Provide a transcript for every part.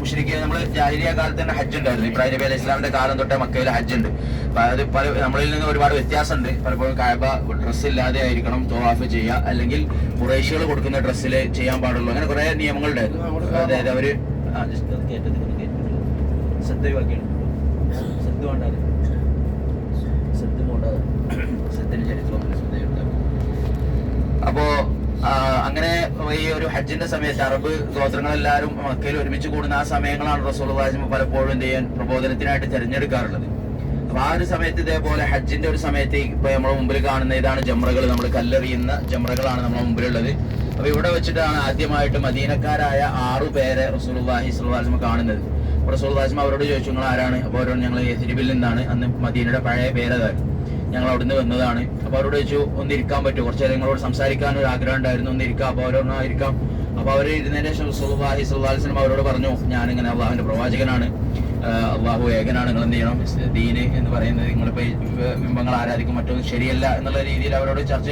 മുഷരിക്ക് നമ്മൾ ജാഹിരിയ കാലത്ത് തന്നെ ഹജ്ജ് ഉണ്ടായിരുന്നു. ഇബ്രാഹിം നബി അലൈഹി ഇസ്ലാമിന്റെ കാലം തൊട്ടേ മക്കയിൽ ഹജ്ജ് ഉണ്ട്. അത് പല നമ്മളിൽ നിന്ന് ഒരുപാട് വ്യത്യാസമുണ്ട്. പലപ്പോഴും കായബ ഡ്രസ്സ് ഇല്ലാതെ ആയിരിക്കണം തോവാഫ് ചെയ്യുക. അല്ലെങ്കിൽ കുറേശികൾ കൊടുക്കുന്ന ഡ്രസ്സിൽ ചെയ്യാൻ പാടുള്ളൂ. അങ്ങനെ കുറെ നിയമങ്ങളുണ്ടായിരുന്നു അതായത് അവർ. അപ്പോ അങ്ങനെ ഈ ഒരു ഹജ്ജിന്റെ സമയത്ത് അറബ് ഗോത്രങ്ങളെല്ലാവരും മക്കയിൽ ഒരുമിച്ച് കൂടുന്ന ആ സമയങ്ങളാണ് റസൂൽ വാജിമ പലപ്പോഴും എന്ത് ചെയ്യാൻ പ്രബോധനത്തിനായിട്ട് തിരഞ്ഞെടുക്കാറുള്ളത്. അപ്പൊ ആ ഒരു സമയത്ത് ഇതേപോലെ ഹജ്ജിന്റെ ഒരു സമയത്ത് ഇപ്പൊ നമ്മുടെ മുമ്പിൽ കാണുന്ന ഇതാണ് ജമ്രകൾ നമ്മൾ കല്ലെറിയുന്ന ജമ്രകളാണ് നമ്മുടെ മുമ്പിലുള്ളത്. അപ്പൊ ഇവിടെ വെച്ചിട്ടാണ് ആദ്യമായിട്ട് മദീനക്കാരായ ആറു പേരെ റസൂൽ വാഹി സ്വലാസ്മ കാണുന്നത്. റസൂൽ വാസ്മ അവരോട് ചോദിച്ചു നിങ്ങൾ ആരാണ് അപ്പോൾ അവരോട് ഞങ്ങൾ യസിരിബിൽ നിന്നാണ് അന്ന് മദീനയുടെ പഴയ പേരതായിരുന്നു ഞങ്ങൾ അവിടുന്ന് വന്നതാണ്. അപ്പൊ അവരോട് ചോദിച്ചു ഒന്ന് ഇരിക്കാൻ പറ്റുമോ? കുറച്ച് നിങ്ങളോട് സംസാരിക്കാൻ ഒരു ആഗ്രഹം ഉണ്ടായിരുന്നു. ഒന്ന് ഇരിക്കാം അപ്പൊ അവരോട് "ആ, ഇരിക്കാം അപ്പൊ അവർ ഇരുന്നതിന് ശേഷം സുൽവാസ്ലം അവരോട് പറഞ്ഞു ഞാൻ ഇങ്ങനെ അള്ളാഹുന്റെ പ്രവാചകനാണ് അള്ളാഹു ഏകനാണ്. നിങ്ങൾ എന്ത് ചെയ്യണം? ദീന് എന്ന് പറയുന്നത് നിങ്ങളിപ്പോ ബിംബങ്ങൾ ആരാധിക്കും മറ്റൊന്നും ശരിയല്ല എന്നുള്ള രീതിയിൽ അവരോട് ചർച്ച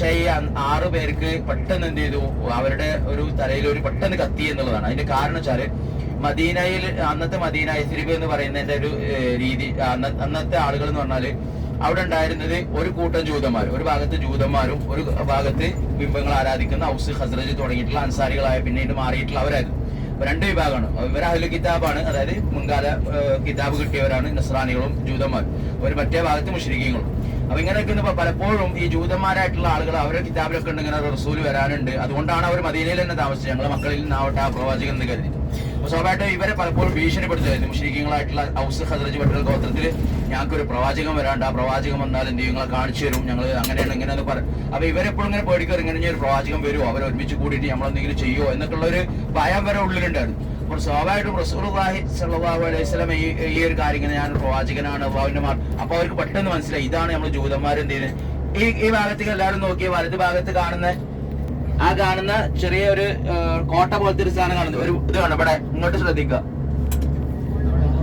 ചെയ്യും ആറു പേർക്ക് പെട്ടെന്ന് എന്ത് ചെയ്തു? അവരുടെ ഒരു തലയിൽ ഒരു പെട്ടെന്ന് കത്തി എന്നുള്ളതാണ്. അതിന്റെ കാരണം വെച്ചാൽ മദീനയിൽ അന്നത്തെ മദീന എസ്രിബ് എന്ന് പറയുന്നതിന്റെ ഒരു രീതി അന്ന- അന്നത്തെ ആളുകൾ എന്ന് പറഞ്ഞാൽ അവിടെ ഉണ്ടായിരുന്നത് ഒരു കൂട്ടം ജൂതന്മാർ ഒരു ഭാഗത്ത് ജൂതന്മാരും ഒരു ഭാഗത്ത് ബിംബങ്ങൾ ആരാധിക്കുന്ന ഔസ് ഹസ്രജ് തുടങ്ങിയിട്ടുള്ള അൻസാരികളായ പിന്നീട് മാറിയിട്ടുള്ള അവരായിരുന്നു. രണ്ട് വിഭാഗമാണ്. ഇവർ അഹ്ലു കിതാബാണ് അതായത് മുൻകാല കിതാബ് കിട്ടിയവരാണ് നസ്രാനികളും ജൂതന്മാരും. ഒരു മറ്റേ ഭാഗത്ത് മുഷ്രിഖീങ്ങളും അപ്പൊ ഇങ്ങനെയൊക്കെ ഇന്ന് പലപ്പോഴും ഈ ജൂതന്മാരായിട്ടുള്ള ആളുകൾ അവരുടെ കിതാബിലൊക്കെ ഉണ്ട് ഇങ്ങനെ റസൂൽ വരാനുണ്ട്. അതുകൊണ്ടാണ് അവർ മദീനയിൽ തന്നെ താമസിച്ചത്. ഞങ്ങളെ മക്കളിൽ നിന്നാവട്ടെ ആ പ്രവാചകൻ എന്ന് കരുതി. സ്വാഭാവികമായിട്ടും ഇവരെ പലപ്പോഴും ഭീഷണിപ്പെടുത്തുമായിരുന്നു. മുഷ്രിഖീങ്ങളായിട്ടുള്ള ഔസ് ഹദ്രജ് പട്ടേൽ ഗോത്രത്തിൽ ഞങ്ങൾക്കൊരു പ്രവാചകം വരാണ്ട് ആ പ്രവാചകം വന്നാൽ എന്ത് നിങ്ങളെ കാണിച്ചു തരും. ഞങ്ങൾ അങ്ങനെയാണ് ഇങ്ങനെ പറ അപ്പൊ ഇവരെപ്പോഴും ഇങ്ങനെ പേടിക്കാറ്. ഇങ്ങനെ ഒരു പ്രവാചകം വരുമോ അവരെ ഒരുമിച്ച് കൂടിയിട്ട് നമ്മൾ എന്തെങ്കിലും ചെയ്യുമോ എന്നൊക്കെയുള്ള ഒരു ഭയം വരെ ഉള്ളിലുണ്ടായിരുന്നു. അപ്പോൾ സ്വാഭാവികമായിട്ടും റസൂലുള്ളാഹി സ്വല്ലല്ലാഹു അലൈഹി വസല്ലം ഈ ഈ ഒരു കാര്യം ഇങ്ങനെ ഞാൻ പ്രവാചകനാണ് അള്ളാഹുവിന്റെ അപ്പൊ അവർക്ക് പെട്ടെന്ന് മനസ്സിലായി. ഇതാണ് നമ്മൾ ജൂതന്മാർ എന്ത് ചെയ്യുന്നത്? ഈ ഈ ഭാഗത്തേക്ക് എല്ലാവരും നോക്കിയ വലത് ഭാഗത്ത് കാണുന്ന ആ കാണുന്ന ചെറിയ ഒരു കോട്ട പോലത്തെ ഒരു സാധനം കാണുന്നത് ഒരു ഇത് കാണും ഇവിടെ ഇങ്ങോട്ട് ശ്രദ്ധിക്കുക.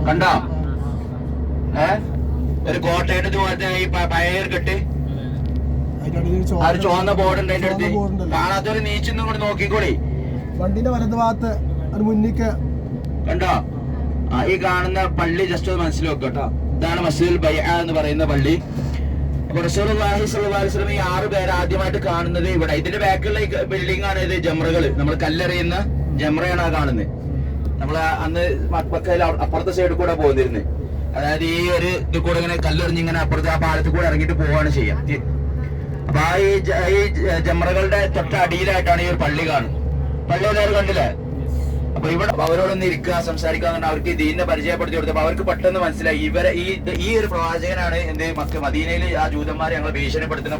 കണ്ടോ? ഏ? ഒരു കോട്ടയുടെ പോലത്തെ ഈ പയർ കെട്ട്. ആ ഒരു ചുവന്ന ബോർഡ് ഉണ്ട് അതിന്റെ അടുത്ത്. കാണാത്തൊരു നീച്ചൊന്നും കൂടെ നോക്കിക്കോളി വണ്ടിന്റെ വലത് ഭാഗത്ത് ഒരു മുന്നിക്ക് കണ്ടോ? ആ ഈ കാണുന്ന പള്ളി ജസ്റ്റ് ഒന്ന് മനസ്സിലാക്കുക കേട്ടോ. ഇതാണ് മസ്ജിദുൽ ബൈ എന്ന് പറയുന്ന പള്ളി. ഈ ആറ് പേര് ആദ്യമായിട്ട് കാണുന്നത് ഇവിടെ. ഇതിന്റെ ബാക്കിലുള്ള ബിൽഡിംഗ് ആണ് ഇത് ജമ്രകൾ നമ്മൾ കല്ലെറിയുന്ന ജംറയാണ് ആ കാണുന്നത് നമ്മൾ അന്ന് അപ്പുറത്തെ സൈഡിൽ കൂടെ പോന്നിരുന്നത് അതായത് ഈ ഒരു ഇത് കൂടെ ഇങ്ങനെ കല്ലെറിഞ്ഞ് ഇങ്ങനെ അപ്പുറത്തെ ആ പാലത്തിൽ കൂടെ ഇറങ്ങിയിട്ട് പോവാണ് ചെയ്യാം. അപ്പൊ ആ ഈ ജമ്രകളുടെ തൊട്ടടിയിലായിട്ടാണ് ഈ ഒരു പള്ളി കാണുന്നത് പള്ളി എല്ലാവരും കണ്ടില്ലേ? അപ്പൊ ഇവിടെ അവരോടൊന്ന് ഇരിക്കുക സംസാരിക്കുക എന്ന് അവർക്ക് ദീനിനെ പരിചയപ്പെടുത്തി കൊടുത്തപ്പോ അവർക്ക് പെട്ടെന്ന് മനസ്സിലായി ഇവരെ ഈ ഈ ഒരു പ്രവാചകനാണ് എന്ത് മദീനയിൽ ആ ജൂതന്മാരെ ഞങ്ങൾ ഭീഷണിപ്പെടുത്തുന്ന.